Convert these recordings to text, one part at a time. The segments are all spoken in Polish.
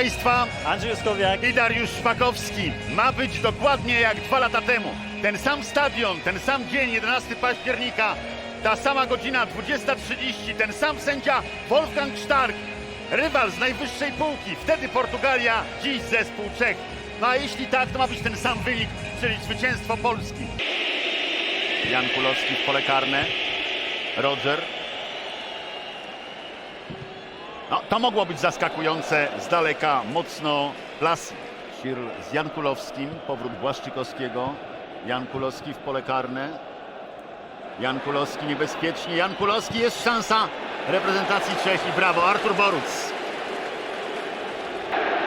Państwa Andrzej Juskowiak. i Dariusz Szpakowski. Ma być dokładnie jak dwa lata temu. Ten sam stadion, ten sam dzień, 11 października, ta sama godzina, 20.30, ten sam sędzia Wolfgang Stark, rywal z najwyższej półki, wtedy Portugalia, dziś zespół Czech. No a jeśli tak, to ma być ten sam wynik, czyli zwycięstwo Polski. Jan Kulowski w pole karne, Roger. No, to mogło być zaskakujące z daleka, mocno las. Sirl z Jankulowskim, powrót Błaszczykowskiego. Jan Kulowski w pole karne. Jan Kulowski niebezpiecznie. Jan Kulowski jest szansa reprezentacji Czech i brawo, Artur Boruc.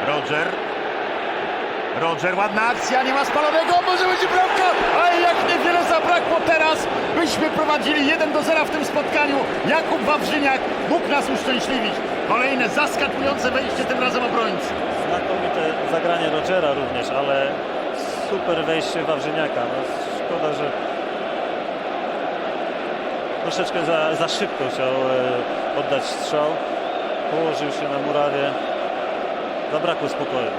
Roger. Roger, ładna akcja, nie ma spalonego, może będzie bramka, ale jak niewiele zabrakło teraz, byśmy prowadzili 1 do 0 w tym spotkaniu. Jakub Wawrzyniak mógł nas uszczęśliwić. Kolejne zaskakujące wejście tym razem obrońcy. Znakomite zagranie Rogera również, ale super wejście Wawrzyniaka. No, szkoda, że troszeczkę za, za szybko chciał e, oddać strzał. Położył się na murawie. Zabrakło spokoju.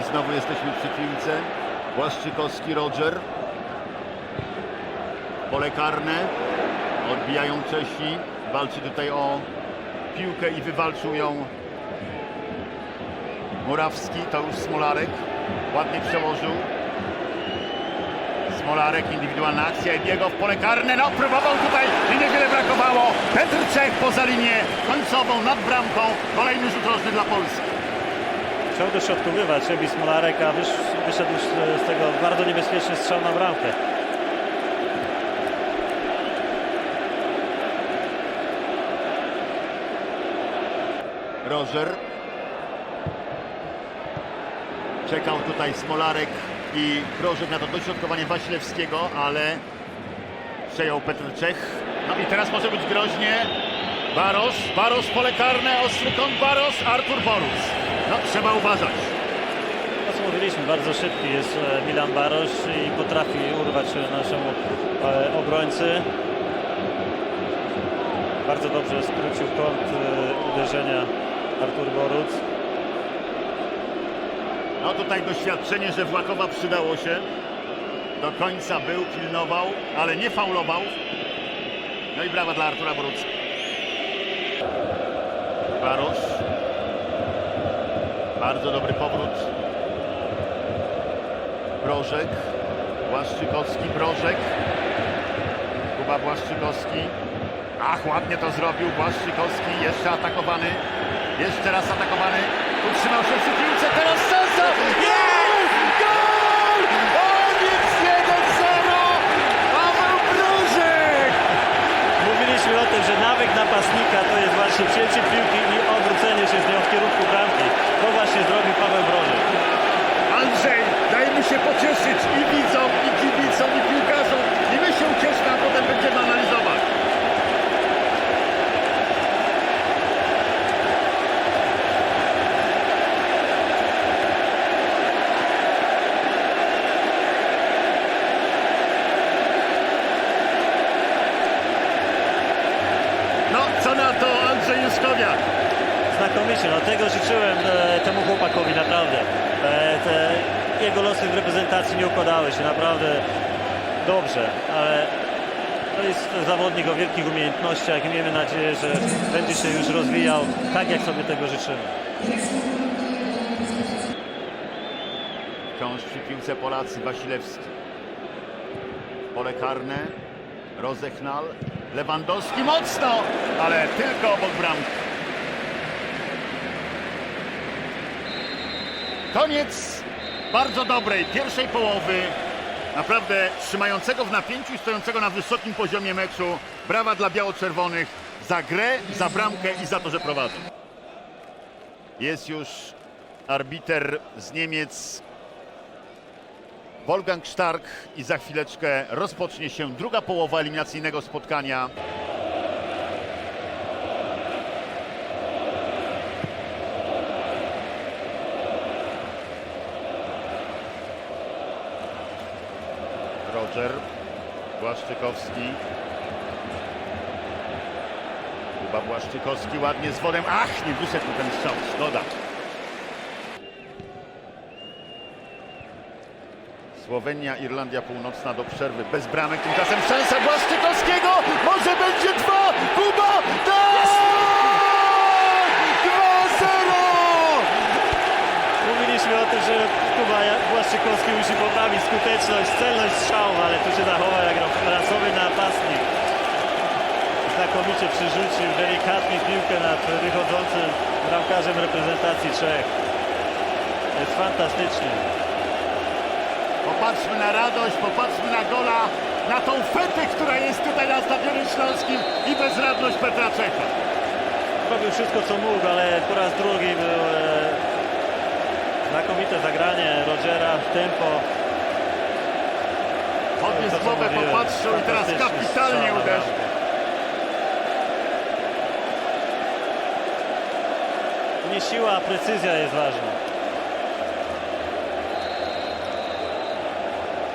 I znowu jesteśmy przy piłce. Błaszczykowski, Roger. Pole karne. Odbijają Czesi. Walczy tutaj o piłkę i wywalczył ją Murawski. To już Smolarek. Ładnie przełożył. Smolarek, indywidualna akcja i biego w pole karne. No, próbował tutaj i niewiele brakowało. Petr Czech poza linię końcową nad bramką. Kolejny rzut rożny dla Polski. Chciał dośrodkowywać Ebi Smolarek, a wysz, wyszedł z tego bardzo niebezpieczny strzał na bramkę. Roger. Czekał tutaj Smolarek i Brożek na to dośrodkowanie Wasilewskiego, ale przejął Petr Czech. No i teraz może być groźnie. Baros, Baros pole karne, ostry kąt Baros, Artur Borus. No trzeba uważać. Co mówiliśmy, bardzo szybki jest e, Milan Barosz i potrafi urwać naszemu e, obrońcy. Bardzo dobrze skrócił kąt e, uderzenia Artur Boruc. No tutaj doświadczenie, że Włakowa przydało się. Do końca był, pilnował, ale nie faulował. No i brawa dla Artura Boruca. Barosz. Bardzo dobry powrót. Brożek. Błaszczykowski, Brożek. Kuba Błaszczykowski. Ach, ładnie to zrobił Błaszczykowski. Jeszcze atakowany. Jeszcze raz atakowany. Utrzymał się przy piłce. Teraz szansa. Jest! Gol! O, więc 1-0. Paweł. Mówiliśmy o tym, że nawyk napastnika to jest właśnie przyjęcie piłki i odwrócenie się z nią w kierunku bramki. To właśnie zrobił Paweł Brożek. Andrzej, dajmy się pocieszyć i widzom, i kibicom, i piłkarzom. I my się ucieszmy, a potem będziemy analizować. No, co na to Andrzej Juskowiak? Znakomicie, no tego życzyłem e, temu chłopakowi naprawdę. E, te jego losy w reprezentacji nie układały się naprawdę dobrze, ale to jest zawodnik o wielkich umiejętnościach i miejmy nadzieję, że będzie się już rozwijał tak, jak sobie tego życzymy. Wciąż przy piłce Polacy, Wasilewski. Pole karne, Rozechnal, Lewandowski mocno, ale tylko obok bramki. Koniec bardzo dobrej pierwszej połowy. Naprawdę trzymającego w napięciu i stojącego na wysokim poziomie meczu. Brawa dla biało-czerwonych za grę, za bramkę i za to, że prowadzą. Jest już arbiter z Niemiec Wolfgang Stark i za chwileczkę rozpocznie się druga połowa eliminacyjnego spotkania. Roger Błaszczykowski Kuba Błaszczykowski ładnie z wodem. Ach, nie wyszedł ten strzał, szkoda. Słowenia, Irlandia Północna do przerwy bez bramek. Tymczasem szansa Błaszczykowskiego. Może będzie dwa. Kuba! Tak! 2-0! Mówiliśmy o tym, że Kuba Błaszczykowski poprawić skuteczność, celność strzałów, ale tu się zachował jak rasowy napastnik. Znakomicie przerzucił delikatnie piłkę nad wychodzącym bramkarzem reprezentacji Czech. Jest fantastycznie. Popatrzmy na radość, popatrzmy na gola, na tą fetę, która jest tutaj na Stadionie Śląskim i bezradność Petra Czecha. Robił wszystko co mógł, ale po raz drugi był e, znakomite zagranie Rogera, tempo. Co głowę, popatrzył i teraz kapitalnie uderzył. Nie siła, a precyzja jest ważna.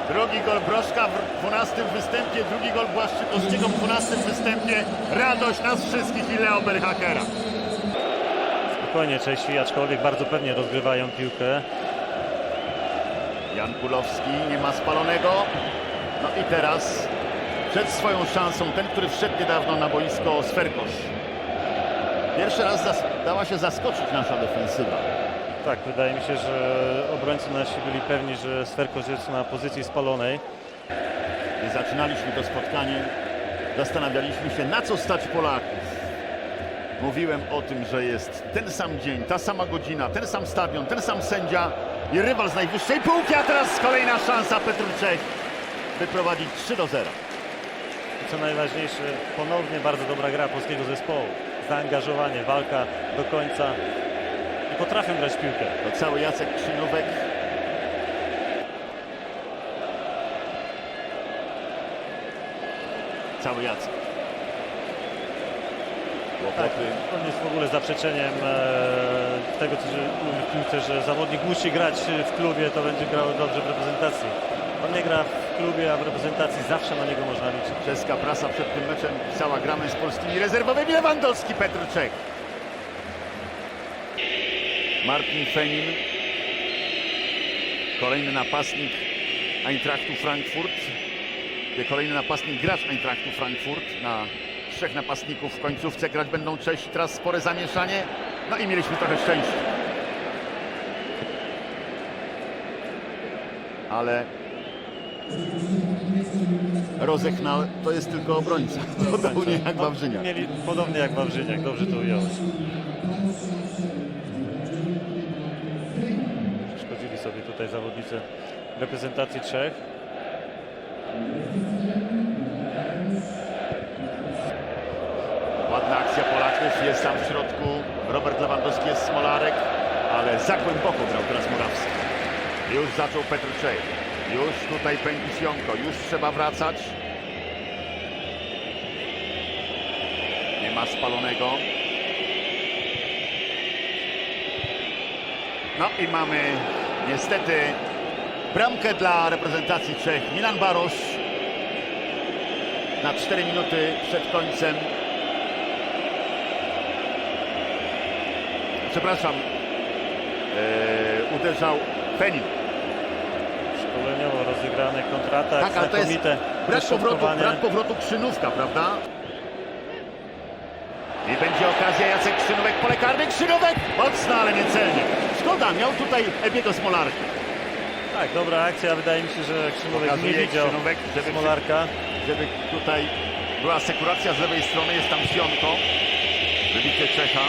Drugi gol Broszka w 12 występie, drugi gol Błaszczykowskiego w 12 występie. Radość nas wszystkich i Leo Berhakera. Spokojnie Czesi, aczkolwiek bardzo pewnie rozgrywają piłkę. Jan Kulowski nie ma spalonego. No i teraz przed swoją szansą ten, który wszedł niedawno na boisko Sferkosz. Pierwszy raz dała się zaskoczyć nasza defensywa. Tak, wydaje mi się, że obrońcy nasi byli pewni, że Sferkosz jest na pozycji spalonej. Gdy zaczynaliśmy to spotkanie, zastanawialiśmy się, na co stać Polaków. Mówiłem o tym, że jest ten sam dzień, ta sama godzina, ten sam stadion, ten sam sędzia i rywal z najwyższej półki, a teraz kolejna szansa Petruczek wyprowadzić 3 do 0. I Co najważniejsze, ponownie bardzo dobra gra polskiego zespołu. Zaangażowanie, walka do końca i potrafią grać w piłkę. To cały Jacek Krzyniówek. Cały Jacek. Tak, on jest w ogóle zaprzeczeniem e, tego, co się mówi w piłce, że zawodnik musi grać w klubie, to będzie grał dobrze w reprezentacji. On nie gra w klubie, a w reprezentacji zawsze na niego można liczyć. Czeska prasa przed tym meczem pisała gramy z polskimi rezerwowymi. Lewandowski, Petr Czech. Martin Fenin. Kolejny napastnik Eintrachtu Frankfurt. Kolejny napastnik gracz Eintrachtu Frankfurt. Na trzech napastników w końcówce grać będą Czesi. Teraz spore zamieszanie. No i mieliśmy trochę szczęścia. Ale Rozechnal to jest tylko obrońca. Podobnie jak Wawrzyniak. Mieli podobnie jak Wawrzyniak, dobrze to ująłeś. Przeszkodzili sobie tutaj zawodnicy reprezentacji Czech. Ładna akcja Polaków, jest tam w środku Robert Lewandowski, jest Smolarek, ale za głęboko grał teraz Murawski. Już zaczął Petr Czech, już tutaj pędzi Sionko, już trzeba wracać. Nie ma spalonego. No i mamy niestety bramkę dla reprezentacji Czech. Milan Barosz na 4 minuty przed końcem przepraszam, e, uderzał Fenin. Szkoleniowo rozegrany kontratak, Tak, ale to jest brak powrotu, brak powrotu Krzynówka, prawda? I będzie okazja, Jacek Krzynówek, pole karne, Krzynówek, mocno, ale niecelnie. Szkoda, miał tutaj Ebiego Smolarka. Tak, dobra akcja. Wydaje mi się, że Krzymówek nie Pokazuje widział Krzynówek, żeby, Smolarka. żeby tutaj była asekuracja z lewej strony, jest tam Sionko, wybicie Czecha.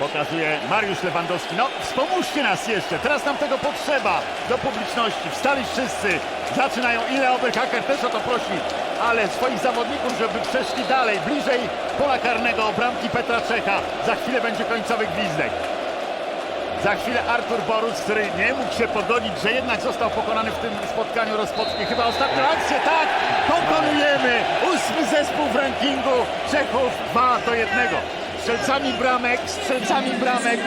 Pokazuje Mariusz Lewandowski. No, wspomóżcie nas jeszcze. Teraz nam tego potrzeba do publiczności. Wstali wszyscy. Zaczynają i Leo Hacker też o to prosi, ale swoich zawodników, żeby przeszli dalej, bliżej pola karnego bramki Petra Czecha. Za chwilę będzie końcowy gwizdek. Za chwilę Artur Borus, który nie mógł się pogodzić, że jednak został pokonany w tym spotkaniu, rozpocznie chyba ostatnią akcję. Tak, pokonujemy ósmy zespół w rankingu Czechów 2 do 1. Strzelcami bramek, strzelcami bramek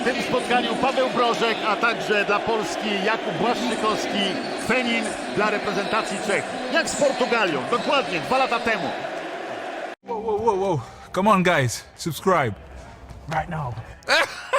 w tym spotkaniu Paweł Brożek, a także dla Polski Jakub Błaszczykowski, Penin dla reprezentacji Czech. Jak z Portugalią, dokładnie dwa lata temu. Whoa, whoa, whoa, whoa. Come on, guys. Subscribe. Right now.